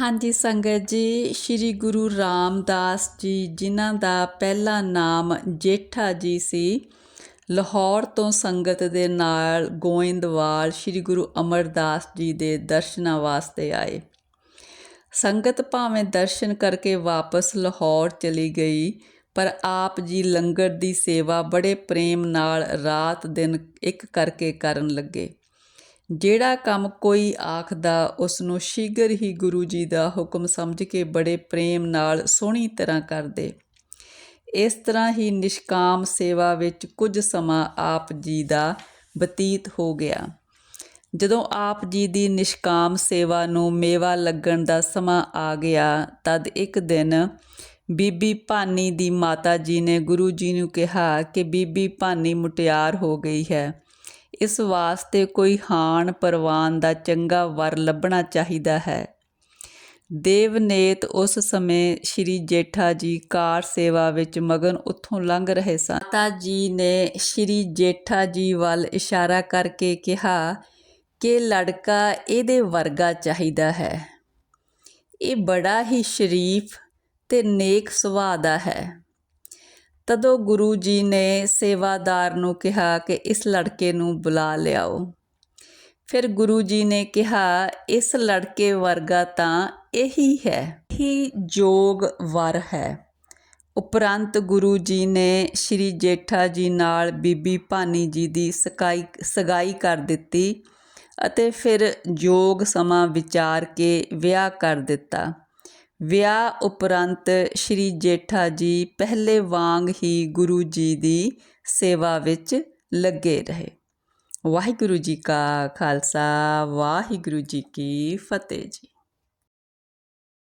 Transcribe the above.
ਹਾਂਜੀ, ਸੰਗਤ ਜੀ, ਸ੍ਰੀ ਗੁਰੂ ਰਾਮਦਾਸ ਜੀ, ਜਿਨ੍ਹਾਂ ਦਾ ਪਹਿਲਾ ਨਾਮ ਜੇਠਾ ਜੀ ਸੀ, ਲਾਹੌਰ ਤੋਂ ਸੰਗਤ ਦੇ ਨਾਲ ਗੋਇੰਦਵਾਲ ਸ੍ਰੀ ਗੁਰੂ ਅਮਰਦਾਸ ਜੀ ਦੇ ਦਰਸ਼ਨਾਂ ਵਾਸਤੇ ਆਏ। ਸੰਗਤ ਭਾਵੇਂ ਦਰਸ਼ਨ ਕਰਕੇ ਵਾਪਸ ਲਾਹੌਰ ਚਲੀ ਗਈ, ਪਰ ਆਪ ਜੀ ਲੰਗਰ ਦੀ ਸੇਵਾ ਬੜੇ ਪ੍ਰੇਮ ਨਾਲ ਰਾਤ ਦਿਨ ਇੱਕ ਕਰਕੇ ਕਰਨ ਲੱਗੇ। ਜਿਹੜਾ ਕੰਮ ਕੋਈ ਆਖਦਾ ਉਸ ਨੂੰ ਸ਼ੀਘਰ ਹੀ ਗੁਰੂ ਜੀ ਦਾ ਹੁਕਮ ਸਮਝ ਕੇ ਬੜੇ ਪ੍ਰੇਮ ਨਾਲ ਸੋਹਣੀ ਤਰ੍ਹਾਂ ਕਰਦੇ। ਇਸ ਤਰ੍ਹਾਂ ਹੀ ਨਿਸ਼ਕਾਮ ਸੇਵਾ ਵਿੱਚ ਕੁਝ ਸਮਾਂ ਆਪ ਜੀ ਦਾ ਬਤੀਤ ਹੋ ਗਿਆ। ਜਦੋਂ ਆਪ ਜੀ ਦੀ ਨਿਸ਼ਕਾਮ ਸੇਵਾ ਨੂੰ ਮੇਵਾ ਲੱਗਣ ਦਾ ਸਮਾਂ ਆ ਗਿਆ, ਤਦ ਇੱਕ ਦਿਨ ਬੀਬੀ ਭਾਨੀ ਦੀ ਮਾਤਾ ਜੀ ਨੇ ਗੁਰੂ ਜੀ ਨੂੰ ਕਿਹਾ ਕਿ ਬੀਬੀ ਭਾਨੀ ਮੁਟਿਆਰ ਹੋ ਗਈ ਹੈ। ਇਸ ਵਾਸਤੇ ਕੋਈ ਹਾਨ ਪਰਵਾਨ ਦਾ ਚੰਗਾ ਵਰ ਲੱਭਣਾ ਚਾਹੀਦਾ ਹੈ। ਦੇਵਨੇਤ ਉਸ ਸਮੇਂ ਸ਼੍ਰੀ ਜੇਠਾ ਜੀ ਕਾਰ ਸੇਵਾ ਵਿੱਚ ਮਗਨ ਉੱਥੋਂ ਲੰਘ ਰਹੇ ਸਨ। ਮਾਤਾ ਜੀ ਨੇ ਸ਼੍ਰੀ ਜੇਠਾ ਜੀ ਵੱਲ ਇਸ਼ਾਰਾ ਕਰਕੇ ਕਿਹਾ ਕਿ ਲੜਕਾ ਇਹਦੇ ਵਰਗਾ ਚਾਹੀਦਾ ਹੈ। ਇਹ ਬੜਾ ਹੀ ਸ਼ਰੀਫ ਤੇ ਨੇਕ ਸੁਭਾਅ ਦਾ ਹੈ। ਤਦੋਂ ਗੁਰੂ ਜੀ ਨੇ ਸੇਵਾਦਾਰ ਨੂੰ ਕਿਹਾ ਕਿ ਇਸ ਲੜਕੇ ਨੂੰ ਬੁਲਾ ਲਿਆਓ। ਫਿਰ ਗੁਰੂ ਜੀ ਨੇ ਕਿਹਾ, ਇਸ ਲੜਕੇ ਵਰਗਾ ਤਾਂ ਇਹੀ ਹੈ ਹੀ ਜੋਗ ਵਰ ਹੈ। ਉਪਰੰਤ ਗੁਰੂ ਜੀ ਨੇ ਸ਼੍ਰੀ ਜੇਠਾ ਜੀ ਨਾਲ ਬੀਬੀ ਭਾਨੀ ਜੀ ਦੀ ਸਕਾਈ, ਸਗਾਈ ਕਰ ਦਿੱਤੀ ਅਤੇ ਫਿਰ ਜੋਗ ਸਮਾਂ ਵਿਚਾਰ ਕੇ ਵਿਆਹ ਕਰ ਦਿੱਤਾ। ਵਿਆਹ ਉਪਰੰਤ ਸ਼੍ਰੀ ਜੇਠਾ ਜੀ ਪਹਿਲੇ ਵਾਂਗ ਹੀ ਗੁਰੂ ਜੀ ਦੀ ਸੇਵਾ ਵਿੱਚ ਲੱਗੇ ਰਹੇ। ਵਾਹਿਗੁਰੂ ਜੀ ਕਾ ਖਾਲਸਾ, ਵਾਹਿਗੁਰੂ ਜੀ ਕੀ ਫਤਿਹ ਜੀ।